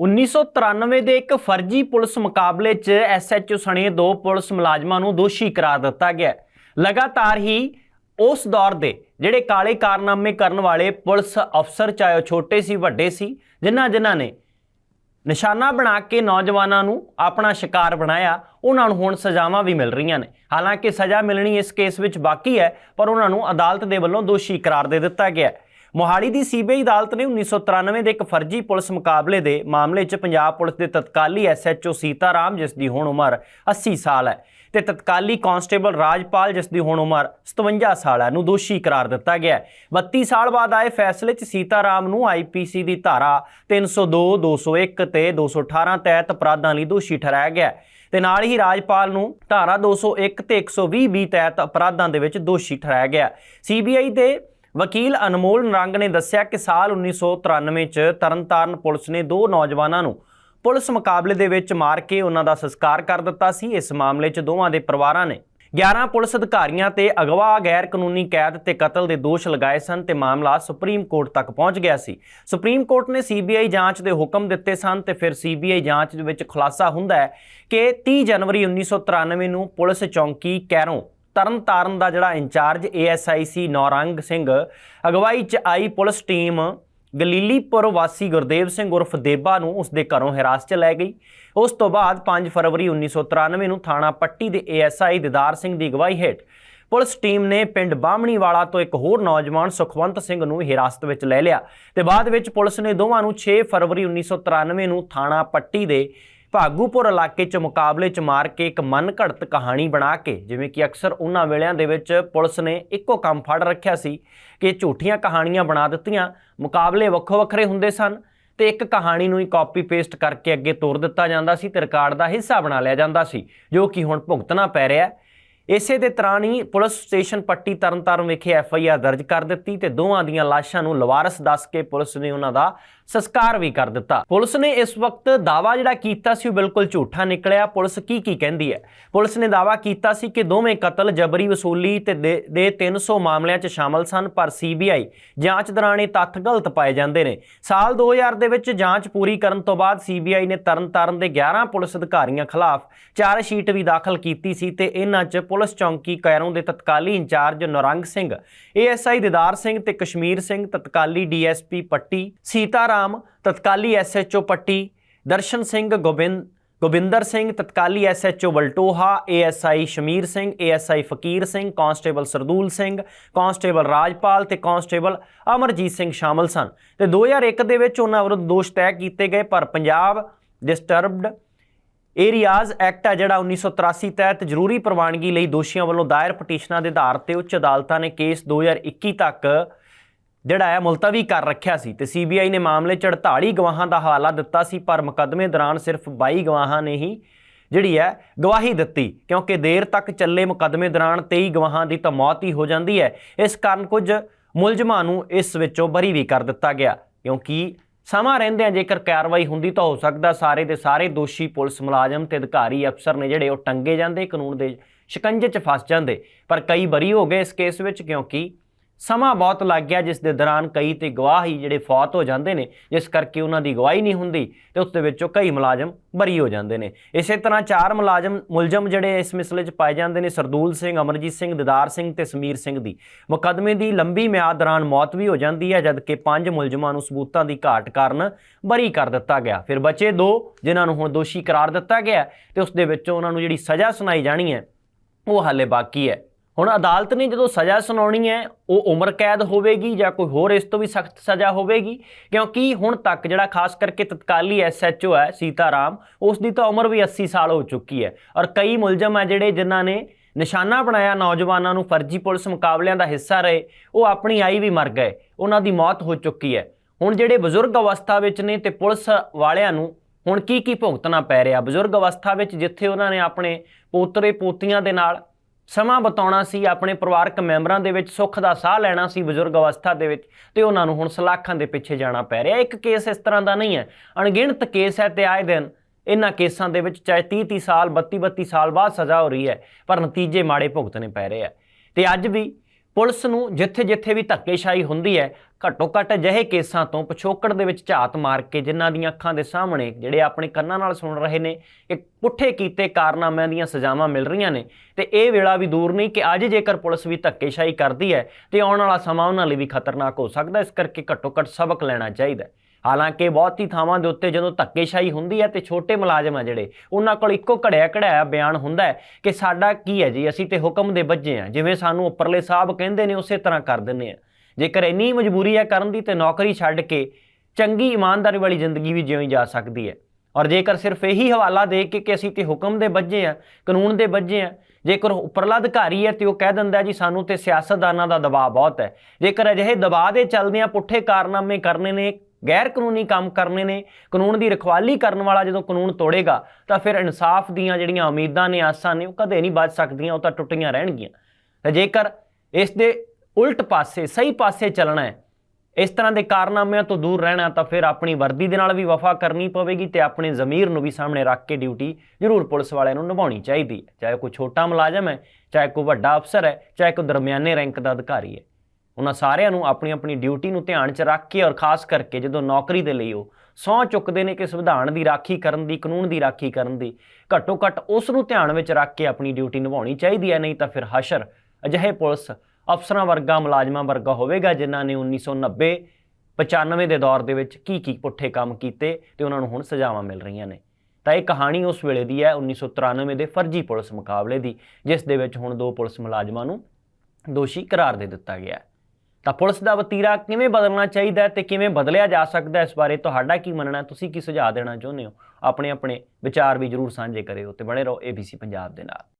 1993 ਦੇ ਇੱਕ ਫਰਜ਼ੀ ਪੁਲਿਸ ਮੁਕਾਬਲੇ 'ਚ ਐਸਐਚਓ ਸਣੇ ਦੋ ਪੁਲਿਸ ਮੁਲਾਜ਼ਮਾਂ ਨੂੰ ਦੋਸ਼ੀ ਕਰਾਰ ਦਿੱਤਾ ਗਿਆ ਲਗਾਤਾਰ ਹੀ ਉਸ ਦੌਰ ਦੇ ਜਿਹੜੇ ਕਾਲੇ ਕਾਰਨਾਮੇ ਕਰਨ ਵਾਲੇ ਪੁਲਿਸ ਅਫਸਰ, ਚਾਹੇ ਉਹ ਛੋਟੇ ਸੀ, ਵੱਡੇ ਸੀ, ਜਿਨ੍ਹਾਂ ਜਿਨ੍ਹਾਂ ਨੇ ਨਿਸ਼ਾਨਾ ਬਣਾ ਕੇ ਨੌਜਵਾਨਾਂ ਨੂੰ ਆਪਣਾ ਸ਼ਿਕਾਰ ਬਣਾਇਆ, ਉਹਨਾਂ ਨੂੰ ਹੁਣ ਸਜ਼ਾਵਾਂ ਵੀ ਮਿਲ ਰਹੀਆਂ ਨੇ। ਹਾਲਾਂਕਿ ਸਜ਼ਾ ਮਿਲਣੀ ਇਸ ਕੇਸ ਵਿੱਚ ਬਾਕੀ ਹੈ, ਪਰ ਉਹਨਾਂ ਨੂੰ ਅਦਾਲਤ ਦੇ ਵੱਲੋਂ ਦੋਸ਼ੀ ਕਰਾਰ ਦੇ ਦਿੱਤਾ ਗਿਆ ਹੈ। ਮੋਹਾਲੀ ਦੀ ਸੀਬੀਆਈ ਅਦਾਲਤ ਨੇ 1993 ਦੇ ਇੱਕ ਫਰਜ਼ੀ ਪੁਲਿਸ ਮੁਕਾਬਲੇ ਦੇ ਮਾਮਲੇ 'ਚ ਪੰਜਾਬ ਪੁਲਿਸ ਦੇ ਤਤਕਾਲੀ ਐਸਐਚਓ ਸੀਤਾਰਾਮ, ਜਿਸ ਦੀ ਹੁਣ ਉਮਰ 80 ਸਾਲ ਹੈ, ਤੇ ਤਤਕਾਲੀ ਕਾਂਸਟੇਬਲ ਰਾਜਪਾਲ, ਜਿਸ ਦੀ ਹੁਣ ਉਮਰ 57 ਸਾਲ ਹੈ, ਨੂੰ ਦੋਸ਼ੀ ਕਰਾਰ ਦਿੱਤਾ ਗਿਆ ਹੈ। 32 ਸਾਲ ਬਾਅਦ ਆਏ ਫੈਸਲੇ 'ਚ ਸੀਤਾਰਾਮ ਨੂੰ ਆਈਪੀਸੀ ਦੀ ਧਾਰਾ 302 201 ਤੇ 218 ਤਹਿਤ ਅਪਰਾਧਾਂ ਲਈ ਦੋਸ਼ੀ ਠਹਿਰਾਇਆ ਗਿਆ ਹੈ, ਤੇ ਨਾਲ ਹੀ ਰਾਜਪਾਲ ਨੂੰ ਧਾਰਾ 201 ਤੇ 120 ਬੀ ਤਹਿਤ ਅਪਰਾਧਾਂ ਦੇ ਵਿੱਚ ਦੋਸ਼ੀ ਠਹਿਰਾਇਆ ਗਿਆ ਸੀਬੀਆਈ ਦੇ ਵਕੀਲ ਅਨਮੋਲ ਨਰੰਗ ਨੇ ਦੱਸਿਆ ਕਿ ਸਾਲ 1993 ਚ ਤਰਨਤਾਰਨ ਪੁਲਿਸ ਨੇ ਦੋ ਨੌਜਵਾਨਾਂ ਨੂੰ ਪੁਲਿਸ ਮੁਕਾਬਲੇ ਦੇ ਵਿੱਚ ਮਾਰ ਕੇ ਉਹਨਾਂ ਦਾ ਸੰਸਕਾਰ ਕਰ ਦਿੱਤਾ ਸੀ। ਇਸ ਮਾਮਲੇ 'ਚ ਦੋਵਾਂ ਦੇ ਪਰਿਵਾਰਾਂ ਨੇ 11 ਪੁਲਿਸ ਅਧਿਕਾਰੀਆਂ ਤੇ ਅਗਵਾ ਗੈਰ ਕਾਨੂੰਨੀ ਕੈਦ ਤੇ ਕਤਲ ਦੇ ਦੋਸ਼ ਲਗਾਏ ਸਨ ਤੇ ਮਾਮਲਾ ਸੁਪਰੀਮ ਕੋਰਟ ਤੱਕ ਪਹੁੰਚ ਗਿਆ ਸੀ। ਸੁਪਰੀਮ ਕੋਰਟ ਨੇ ਸੀਬੀਆਈ ਜਾਂਚ ਦੇ ਹੁਕਮ ਦਿੱਤੇ ਸਨ ਤੇ ਫਿਰ ਸੀਬੀਆਈ ਜਾਂਚ ਦੇ ਵਿੱਚ ਖੁਲਾਸਾ ਹੁੰਦਾ ਹੈ ਕਿ 30 ਜਨਵਰੀ 1993 ਨੂੰ ਪੁਲਿਸ ਚੌਂਕੀ ਕੈਰੋਂ ਤਰਨਤਾਰਨ ਦਾ ਜਿਹੜਾ ਇੰਚਾਰਜ ਏਐਸਆਈਸੀ ਨੌਰੰਗ ਸਿੰਘ, ਅਗਵਾਈ ਚ ਆਈ ਪੁਲਿਸ ਟੀਮ ਗਲੀਲੀਪੁਰ ਵਾਸੀ ਗੁਰਦੇਵ ਸਿੰਘ ਉਰਫ ਦੇਬਾ ਨੂੰ ਉਸ ਦੇ ਘਰੋਂ ਹਿਰਾਸਤ 'ਚ ਲੈ ਗਈ। ਉਸ ਤੋਂ ਬਾਅਦ 5 ਫਰਵਰੀ 1993 ਨੂੰ ਥਾਣਾ ਪੱਟੀ ਦੇ ਏਐਸਆਈ ਦਿਦਾਰ ਸਿੰਘ ਦੀ ਅਗਵਾਈ ਹੇਠ ਪੁਲਿਸ ਟੀਮ ਨੇ ਪਿੰਡ ਬਾਹਮਣੀਵਾਲਾ ਤੋਂ ਇੱਕ ਹੋਰ ਨੌਜਵਾਨ ਸੁਖਵੰਤ ਸਿੰਘ ਨੂੰ ਹਿਰਾਸਤ ਵਿੱਚ ਲੈ ਲਿਆ ਤੇ ਬਾਅਦ ਵਿੱਚ ਪੁਲਿਸ ਨੇ ਦੋਵਾਂ ਨੂੰ 6 ਫਰਵਰੀ 1993 ਨੂੰ ਥਾਣਾ ਪੱਟੀ ਦੇ ਭਾਗੂਪੁਰ ਇਲਾਕੇ 'ਚ ਮੁਕਾਬਲੇ 'ਚ ਮਾਰ ਕੇ ਇੱਕ ਮਨ ਘੜਤ ਕਹਾਣੀ ਬਣਾ ਕੇ, ਜਿਵੇਂ ਕਿ ਅਕਸਰ ਉਹਨਾਂ ਵੇਲਿਆਂ ਦੇ ਵਿੱਚ ਪੁਲਿਸ ਨੇ ਇੱਕੋ ਕੰਮ ਫੜ ਰੱਖਿਆ ਸੀ ਕਿ ਝੂਠੀਆਂ ਕਹਾਣੀਆਂ ਬਣਾ ਦਿੱਤੀਆਂ। ਮੁਕਾਬਲੇ ਵੱਖੋ ਵੱਖਰੇ ਹੁੰਦੇ ਸਨ ਤੇ ਇੱਕ ਕਹਾਣੀ ਨੂੰ ਹੀ ਕਾਪੀ ਪੇਸਟ ਕਰਕੇ ਅੱਗੇ ਤੋਰ ਦਿੱਤਾ ਜਾਂਦਾ ਸੀ ਤੇ ਰਿਕਾਰਡ ਦਾ ਹਿੱਸਾ ਬਣਾ ਲਿਆ ਜਾਂਦਾ ਸੀ, ਜੋ ਕਿ ਹੁਣ ਭੁਗਤਣਾ ਪੈ ਰਿਹਾ ਹੈ। ਇਸੇ ਦੇ ਤਰ੍ਹਾਂ ਹੀ ਪੁਲਿਸ ਸਟੇਸ਼ਨ ਪੱਟੀ ਤਰਨਤਾਰਨ ਵਿਖੇ ਐਫ ਆਈ ਆਰ ਦਰਜ ਕਰ ਦਿੱਤੀ ਤੇ ਦੋਵਾਂ ਦੀਆਂ ਲਾਸ਼ਾਂ ਨੂੰ ਲਵਾਰਸ ਦੱਸ ਕੇ ਪੁਲਿਸ ਨੇ ਉਹਨਾਂ ਦਾ ਸੰਸਕਾਰ ਵੀ ਕਰ ਦਿੱਤਾ। ਪੁਲਿਸ ਨੇ ਇਸ ਵਕਤ ਦਾਵਾ ਜਿਹੜਾ ਕੀਤਾ ਸੀ ਉਹ ਬਿਲਕੁਲ ਝੂਠਾ ਨਿਕਲਿਆ। ਪੁਲਿਸ ਕੀ ਕੀ ਕਹਿੰਦੀ ਹੈ? ਪੁਲਿਸ ਨੇ ਦਾਵਾ ਕੀਤਾ ਸੀ ਕਿ ਦੋਵੇਂ ਕਤਲ, ਜਬਰੀ ਵਸੂਲੀ ਤੇ ਦੇ ਦੇ 300 ਮਾਮਲਿਆਂ 'ਚ ਸ਼ਾਮਲ ਸਨ, ਪਰ ਸੀਬੀਆਈ ਜਾਂਚ ਦੌਰਾਨ ਇਹ ਤੱਥ ਗਲਤ ਪਾਏ ਜਾਂਦੇ ਨੇ। ਸਾਲ 2000 ਦੇ ਵਿੱਚ ਜਾਂਚ ਪੂਰੀ ਕਰਨ ਤੋਂ ਬਾਅਦ ਸੀਬੀਆਈ ਨੇ ਤਰਨਤਾਰਨ ਦੇ 11 ਪੁਲਿਸ ਅਧਿਕਾਰੀਆਂ ਖਿਲਾਫ ਚਾਰ ਸ਼ੀਟ ਵੀ ਦਾਖਲ ਕੀਤੀ ਸੀ ਤੇ ਇਹਨਾਂ 'ਚ ਪੁਲਿਸ ਚੌਂਕੀ ਕੈਰੋਂ ਦੇ ਤਤਕਾਲੀ ਇੰਚਾਰਜ ਨੌਰੰਗ ਸਿੰਘ, ਏਐਸਆਈ ਦਿਦਾਰ ਸਿੰਘ ਤੇ ਕਸ਼ਮੀਰ ਸਿੰਘ, ਤਤਕਾਲੀ ਡੀਐਸਪੀ ਪੱਟੀ, ਸੀਤਾਰਾਮ, ਤਤਕਾਲੀ ਐਸਐਚਓ ਪੱਟੀ, ਦਰਸ਼ਨ ਸਿੰਘ ਗੋਬਿੰਦ, ਗੋਬਿੰਦਰ ਸਿੰਘ, ਤਤਕਾਲੀ SHO Valtoha, ASI Shamir Singh, ASI Fakir Singh, constable Sardul Singh, constable Rajpal ਤੇ ਕਾਂਸਟੇਬਲ ਅਮਰਜੀਤ ਸਿੰਘ ਸ਼ਾਮਲ ਸਨ। ਤੇ 2001 ਦੇ ਵਿੱਚ ਉਹਨਾਂ ਵਿਰੁੱਧ ਦੋਸ਼ ਤੈਅ ਕੀਤੇ ਗਏ, ਪਰ ਪੰਜਾਬ ਡਿਸਟਰਬਡ ਇਹ ਏਰੀਆਜ਼ ਐਕਟ ਹੈ ਜਿਹੜਾ 1983 ਤਹਿਤ ਜ਼ਰੂਰੀ ਪ੍ਰਵਾਨਗੀ ਲਈ ਦੋਸ਼ੀਆਂ ਵੱਲੋਂ ਦਾਇਰ ਪਟੀਸ਼ਨਾਂ ਦੇ ਆਧਾਰ ਤੇ ਉੱਚ ਅਦਾਲਤਾਂ ਨੇ ਕੇਸ 2021 ਤੱਕ ਜਿਹੜਾ ਹੈ ਮੁਲਤਵੀ ਕਰ ਰੱਖਿਆ ਸੀ ਤੇ ਸੀਬੀਆਈ ਨੇ ਮਾਮਲੇ 'ਚ 48 ਗਵਾਹਾਂ ਦਾ ਹਵਾਲਾ ਦਿੱਤਾ ਸੀ, ਪਰ ਮੁਕੱਦਮੇ ਦੌਰਾਨ ਸਿਰਫ 22 ਗਵਾਹਾਂ ਨੇ ਹੀ ਜਿਹੜੀ ਹੈ ਗਵਾਹੀ ਦਿੱਤੀ, ਕਿਉਂਕਿ ਦੇਰ ਤੱਕ ਚੱਲੇ ਮੁਕੱਦਮੇ ਦੌਰਾਨ 23 ਗਵਾਹਾਂ ਦੀ ਤਾਂ ਮੌਤ ਹੀ ਹੋ ਜਾਂਦੀ ਹੈ। ਇਸ ਕਾਰਨ ਕੁਝ ਮੁਲਜ਼ਮਾਂ ਨੂੰ ਇਸ ਵਿੱਚੋਂ ਬਰੀ ਵੀ ਕਰ ਦਿੱਤਾ ਗਿਆ, ਕਿਉਂਕਿ ਸਮਾਂ ਰਹਿੰਦਿਆਂ ਜੇਕਰ ਕਾਰਵਾਈ ਹੁੰਦੀ ਤਾਂ ਹੋ ਸਕਦਾ ਸਾਰੇ ਦੇ ਸਾਰੇ ਦੋਸ਼ੀ ਪੁਲਿਸ ਮੁਲਾਜ਼ਮ ਤੇ ਅਧਿਕਾਰੀ ਅਫਸਰ ਨੇ ਜਿਹੜੇ ਉਹ ਟੰਗੇ ਜਾਂਦੇ, ਕਾਨੂੰਨ ਦੇ ਸ਼ਿਕੰਜੇ 'ਚ ਫਸ ਜਾਂਦੇ। ਪਰ ਕਈ ਬਰੀ ਹੋ ਗਏ ਇਸ ਕੇਸ ਵਿੱਚ, ਕਿਉਂਕਿ ਸਮਾਂ ਬਹੁਤ ਲੱਗ ਗਿਆ ਜਿਸ ਦੇ ਦੌਰਾਨ ਕਈ ਤੇ ਗਵਾਹ ਹੀ ਜਿਹੜੇ ਫੌਤ ਹੋ ਜਾਂਦੇ ਨੇ, ਜਿਸ ਕਰਕੇ ਉਹਨਾਂ ਦੀ ਗਵਾਹੀ ਨਹੀਂ ਹੁੰਦੀ ਤੇ ਉਸ ਦੇ ਵਿੱਚੋਂ ਕਈ ਮੁਲਾਜ਼ਮ ਬਰੀ ਹੋ ਜਾਂਦੇ ਨੇ। ਇਸੇ ਤਰ੍ਹਾਂ ਚਾਰ ਮੁਲਾਜ਼ਮ, ਮੁਲਜ਼ਮ ਜਿਹੜੇ ਇਸ ਮਸਲੇ 'ਚ ਪਾਏ ਜਾਂਦੇ ਨੇ, ਸਰਦੂਲ ਸਿੰਘ, ਅਮਰਜੀਤ ਸਿੰਘ, ਦਿਦਾਰ ਸਿੰਘ ਤੇ ਸਮੀਰ ਸਿੰਘ ਦੀ। ਮੁਕੱਦਮੇ ਦੀ ਲੰਬੀ ਮਿਆਦ ਦੌਰਾਨ ਮੌਤ ਵੀ ਹੋ ਜਾਂਦੀ ਹੈ, ਜਦਕਿ ਪੰਜ ਮੁਲਜ਼ਮਾਂ ਨੂੰ ਸਬੂਤਾਂ ਦੀ ਘਾਟ ਕਾਰਨ ਬਰੀ ਕਰ ਦਿੱਤਾ ਗਿਆ। ਫਿਰ ਬਚੇ ਦੋ, ਜਿਨ੍ਹਾਂ ਨੂੰ ਹੁਣ ਦੋਸ਼ੀ ਕਰਾਰ ਦਿੱਤਾ ਗਿਆ ਹੈ ਤੇ ਉਸ ਦੇ ਵਿੱਚੋਂ ਉਹਨਾਂ ਨੂੰ ਜਿਹੜੀ ਸਜ਼ਾ ਸੁਣਾਈ ਜਾਣੀ ਹੈ, ਉਹ ਹਾਲੇ ਬਾਕੀ ਹੈ। ਹੁਣ ਅਦਾਲਤ ਨੇ ਜਦੋਂ ਸਜ਼ਾ ਸੁਣਾਉਣੀ ਹੈ, ਉਹ ਉਮਰ ਕੈਦ ਹੋਵੇਗੀ ਜਾਂ ਕੋਈ ਹੋਰ ਇਸ ਤੋਂ ਵੀ ਸਖਤ ਸਜ਼ਾ ਹੋਵੇਗੀ? ਕਿਉਂਕਿ ਹੁਣ ਤੱਕ ਜਿਹੜਾ ਖਾਸ ਕਰਕੇ ਤਤਕਾਲੀ ਐਸਐਚਓ ਹੈ, ਸੀਤਾਰਾਮ, ਉਸ ਦੀ ਤਾਂ ਉਮਰ ਵੀ 80 ਸਾਲ ਹੋ ਚੁੱਕੀ ਹੈ। ਔਰ ਕਈ ਮੁਲਜ਼ਮ ਹੈ ਜਿਹੜੇ ਜਿਨ੍ਹਾਂ ਨੇ ਨਿਸ਼ਾਨਾ ਬਣਾਇਆ ਨੌਜਵਾਨਾਂ ਨੂੰ ਫਰਜ਼ੀ ਪੁਲਿਸ ਮੁਕਾਬਲਿਆਂ ਦਾ ਹਿੱਸਾ ਰਹੇ, ਉਹ ਆਪਣੀ ਆਈ ਵੀ ਮਰ ਗਏ, ਉਹਨਾਂ ਦੀ ਮੌਤ ਹੋ ਚੁੱਕੀ ਹੈ। ਹੁਣ ਜਿਹੜੇ ਬਜ਼ੁਰਗ ਅਵਸਥਾ ਵਿੱਚ ਨੇ ਤੇ ਪੁਲਿਸ ਵਾਲਿਆਂ ਨੂੰ ਹੁਣ ਕੀ ਕੀ ਭੁਗਤਣਾ ਪੈ ਰਿਹਾ? ਬਜ਼ੁਰਗ ਅਵਸਥਾ ਵਿੱਚ ਜਿੱਥੇ ਉਹਨਾਂ ਨੇ ਆਪਣੇ ਪੋਤਰੇ ਪੋਤੀਆਂ ਦੇ ਨਾਲ ਸਮਾਂ ਬਤਾਉਣਾ ਸੀ, ਆਪਣੇ ਪਰਿਵਾਰਕ ਮੈਂਬਰਾਂ ਦੇ ਵਿੱਚ ਸੁੱਖ ਦਾ ਸਾਹ ਲੈਣਾ ਸੀ, ਬਜ਼ੁਰਗ ਅਵਸਥਾ ਦੇ ਵਿੱਚ, ਤੇ ਉਹਨਾਂ ਨੂੰ ਹੁਣ ਸਲਾਖਾਂ ਦੇ ਪਿੱਛੇ ਜਾਣਾ ਪੈ ਰਿਹਾ। ਇੱਕ ਕੇਸ ਇਸ ਤਰ੍ਹਾਂ ਦਾ ਨਹੀਂ ਹੈ। ਅਣਗਿਣਤ ਕੇਸ ਹੈ ਤੇ ਆਏ ਦਿਨ ਇਹਨਾਂ ਕੇਸਾਂ ਦੇ ਵਿੱਚ ਚਾਹੇ 30 30 ਸਾਲ 32 32 ਸਾਲ ਬਾਅਦ ਸਜ਼ਾ ਹੋ ਰਹੀ ਹੈ, ਪਰ ਨਤੀਜੇ ਮਾੜੇ ਭੁਗਤਣੇ ਪੈ ਰਹੇ ਆ ਤੇ ਅੱਜ ਵੀ ਪੁਲਿਸ ਨੂੰ ਜਿੱਥੇ-ਜਿੱਥੇ ਵੀ ਧੱਕੇਸ਼ਾਹੀ ਹੁੰਦੀ ਹੈ ਘੱਟੋ ਘੱਟ ਅਜਿਹੇ ਕੇਸਾਂ ਤੋਂ ਪਿਛੋਕੜ ਦੇ ਵਿੱਚ ਝਾਤ ਮਾਰ ਕੇ ਜਿਨ੍ਹਾਂ ਦੀਆਂ ਅੱਖਾਂ ਦੇ ਸਾਹਮਣੇ ਜਿਹੜੇ ਆਪਣੇ ਕੰਨਾਂ ਨਾਲ ਸੁਣ ਰਹੇ ਨੇ ਕਿ ਪੁੱਠੇ ਕੀਤੇ ਕਾਰਨਾਮਿਆਂ ਦੀਆਂ ਸਜ਼ਾਵਾਂ ਮਿਲ ਰਹੀਆਂ ਨੇ। ਤੇ ਇਹ ਵੇਲਾ ਵੀ ਦੂਰ ਨਹੀਂ ਕਿ ਅੱਜ ਜੇਕਰ ਪੁਲਿਸ ਵੀ ਧੱਕੇਸ਼ਾਹੀ ਕਰਦੀ ਹੈ, ਤੇ ਆਉਣ ਵਾਲਾ ਸਮਾਂ ਉਹਨਾਂ ਲਈ ਵੀ ਖਤਰਨਾਕ ਹੋ ਸਕਦਾ, ਇਸ ਕਰਕੇ ਘੱਟੋ ਘੱਟ ਸਬਕ ਲੈਣਾ ਚਾਹੀਦਾ ਹਾਲਾਂਕਿ ਬਹੁਤ ਹੀ ਥਾਵਾਂ ਦੇ ਉੱਤੇ ਜਦੋਂ ਧੱਕੇਸ਼ਾਹੀ ਹੁੰਦੀ ਹੈ ਤੇ ਛੋਟੇ ਮੁਲਾਜ਼ਮ ਆ ਜਿਹੜੇ, ਉਹਨਾਂ ਕੋਲ ਇੱਕੋ ਘੜਿਆ ਘੜਾਇਆ ਬਿਆਨ ਹੁੰਦਾ ਕਿ ਸਾਡਾ ਕੀ ਹੈ ਜੀ, ਅਸੀਂ ਤੇ ਹੁਕਮ ਦੇ ਬੱਜੇ ਆ ਜਿਵੇਂ ਸਾਨੂੰ ਉੱਪਰਲੇ ਸਾਹਿਬ ਕਹਿੰਦੇ ਨੇ ਉਸੇ ਤਰ੍ਹਾਂ ਕਰ ਦਿੰਦੇ ਆ ਜੇਕਰ ਇੰਨੀ ਮਜਬੂਰੀ ਹੈ ਕਰਨ ਦੀ ਤੇ ਨੌਕਰੀ ਛੱਡ ਕੇ ਚੰਗੀ ਇਮਾਨਦਾਰੀ ਵਾਲੀ ਜ਼ਿੰਦਗੀ ਵੀ ਜਿਉਂ ਜਾ ਸਕਦੀ ਹੈ। ਔਰ ਜੇਕਰ ਸਿਰਫ ਇਹੀ ਹਵਾਲਾ ਦੇ ਕੇ ਕਿ ਅਸੀਂ ਤੇ ਹੁਕਮ ਦੇ ਬੱਜੇ ਆ ਕਾਨੂੰਨ ਦੇ ਬੱਜੇ ਆ ਜੇਕਰ ਉੱਪਰਲਾ ਅਧਿਕਾਰੀ ਹੈ ਤੇ ਉਹ ਕਹਿ ਦਿੰਦਾ ਜੀ, ਸਾਨੂੰ ਤੇ ਸਿਆਸਤਦਾਨਾਂ ਦਾ ਦਬਾਅ ਬਹੁਤ ਹੈ। ਜੇਕਰ ਅਜਿਹੇ ਦਬਾਅ ਦੇ ਚੱਲਦਿਆਂ ਪੁੱਠੇ ਕਾਰਨਾਮੇ ਕਰਨੇ ਨੇ ਗੈਰ ਕਾਨੂੰਨੀ ਕੰਮ ਕਰਨੇ ਨੇ, ਕਾਨੂੰਨ ਦੀ ਰਖਵਾਲੀ ਕਰਨ ਵਾਲਾ ਜਦੋਂ ਕਾਨੂੰਨ ਤੋੜੇਗਾ, ਤਾਂ ਫਿਰ ਇਨਸਾਫ ਦੀਆਂ ਜਿਹੜੀਆਂ ਉਮੀਦਾਂ ਨੇ, ਆਸਾਂ ਨੇ, ਉਹ ਕਦੇ ਨਹੀਂ ਬਚ ਸਕਦੀਆਂ, ਉਹ ਤਾਂ ਟੁੱਟੀਆਂ ਰਹਿਣਗੀਆਂ। ਤੇ ਜੇਕਰ ਇਸ ਦੇ ਉਲਟ ਪਾਸੇ, ਸਹੀ ਪਾਸੇ ਚੱਲਣਾ ਹੈ, ਇਸ ਤਰ੍ਹਾਂ ਦੇ ਕਾਰਨਾਮਿਆਂ ਤੋਂ ਦੂਰ ਰਹਿਣਾ, ਤਾਂ ਫਿਰ ਆਪਣੀ ਵਰਦੀ ਦੇ ਨਾਲ ਵੀ ਵਫਾ ਕਰਨੀ ਪਵੇਗੀ ਤੇ ਆਪਣੇ ਜ਼ਮੀਰ ਨੂੰ ਵੀ ਸਾਹਮਣੇ ਰੱਖ ਕੇ ਡਿਊਟੀ ਜ਼ਰੂਰ ਪੁਲਿਸ ਵਾਲਿਆਂ ਨੂੰ ਨਿਭਾਉਣੀ ਚਾਹੀਦੀ ਹੈ। ਚਾਹੇ ਕੋਈ ਛੋਟਾ ਮੁਲਾਜ਼ਮ ਹੈ, ਚਾਹੇ ਕੋਈ ਵੱਡਾ ਅਫਸਰ ਹੈ, ਚਾਹੇ ਕੋਈ ਦਰਮਿਆਨੇ ਰੈਂਕ ਦਾ ਅਧਿਕਾਰੀ ਹੈ। ਉਹਨਾਂ ਸਾਰਿਆਂ ਨੂੰ ਆਪਣੀ ਆਪਣੀ ਡਿਊਟੀ ਨੂੰ ਧਿਆਨ 'ਚ ਰੱਖ ਕੇ ਔਰ ਖਾਸ ਕਰਕੇ ਜਦੋਂ ਨੌਕਰੀ ਦੇ ਲਈ ਉਹ ਸਹੁੰ ਚੁੱਕਦੇ ਨੇ ਕਿ ਸੰਵਿਧਾਨ ਦੀ ਰਾਖੀ ਕਰਨ ਦੀ, ਕਾਨੂੰਨ ਦੀ ਰਾਖੀ ਕਰਨ ਦੀ, ਘੱਟੋ ਘੱਟ ਉਸ ਨੂੰ ਧਿਆਨ ਵਿੱਚ ਰੱਖ ਕੇ ਆਪਣੀ ਡਿਊਟੀ ਨਿਭਾਉਣੀ ਚਾਹੀਦੀ ਹੈ, ਨਹੀਂ ਤਾਂ ਫਿਰ ਹਸ਼ਰ। ਅਜਿਹੇ ਪੁਲਿਸ ਅਫਸਰਾਂ ਵਰਗਾ, ਮੁਲਾਜ਼ਮਾਂ ਵਰਗਾ ਹੋਵੇਗਾ ਜਿਨ੍ਹਾਂ ਨੇ 1990 95 ਦੇ ਦੌਰ ਦੇ ਵਿੱਚ ਕੀ ਕੀ ਪੁੱਠੇ ਕੰਮ ਕੀਤੇ ਤੇ ਉਹਨਾਂ ਨੂੰ ਹੁਣ ਸਜ਼ਾਵਾਂ ਮਿਲ ਰਹੀਆਂ ਨੇ। ਤਾਂ ਇਹ ਕਹਾਣੀ ਉਸ ਵੇਲੇ ਦੀ ਹੈ 1993 ਦੇ ਫਰਜ਼ੀ ਪੁਲਿਸ ਮੁਕਾਬਲੇ ਦੀ, ਜਿਸ ਦੇ ਵਿੱਚ ਹੁਣ ਦੋ ਪੁਲਿਸ ਮੁਲਾਜ਼ਮਾਂ ਨੂੰ ਦੋਸ਼ੀ ਕਰਾਰ ਦੇ ਦਿੱਤਾ ਗਿਆ ਹੈ। ਤਾਂ ਪੁਲਿਸ ਦਾ ਵਤੀਰਾ ਕਿਵੇਂ ਬਦਲਣਾ ਚਾਹੀਦਾ ਹੈ ਤੇ ਕਿਵੇਂ ਬਦਲਿਆ ਜਾ ਸਕਦਾ ਇਸ ਬਾਰੇ ਤੁਹਾਡਾ ਕੀ ਮੰਨਣਾ ਤੁਸੀਂ ਕੀ ਸੁਝਾਅ ਦੇਣਾ ਚਾਹੁੰਦੇ ਹੋ? ਆਪਣੇ ਆਪਣੇ ਵਿਚਾਰ ਵੀ ਜਰੂਰ ਸਾਂਝੇ ਕਰਿਓ ਤੇ ਬਣੇ ਰਹੋ ABC ਪੰਜਾਬ ਦੇ ਨਾਲ।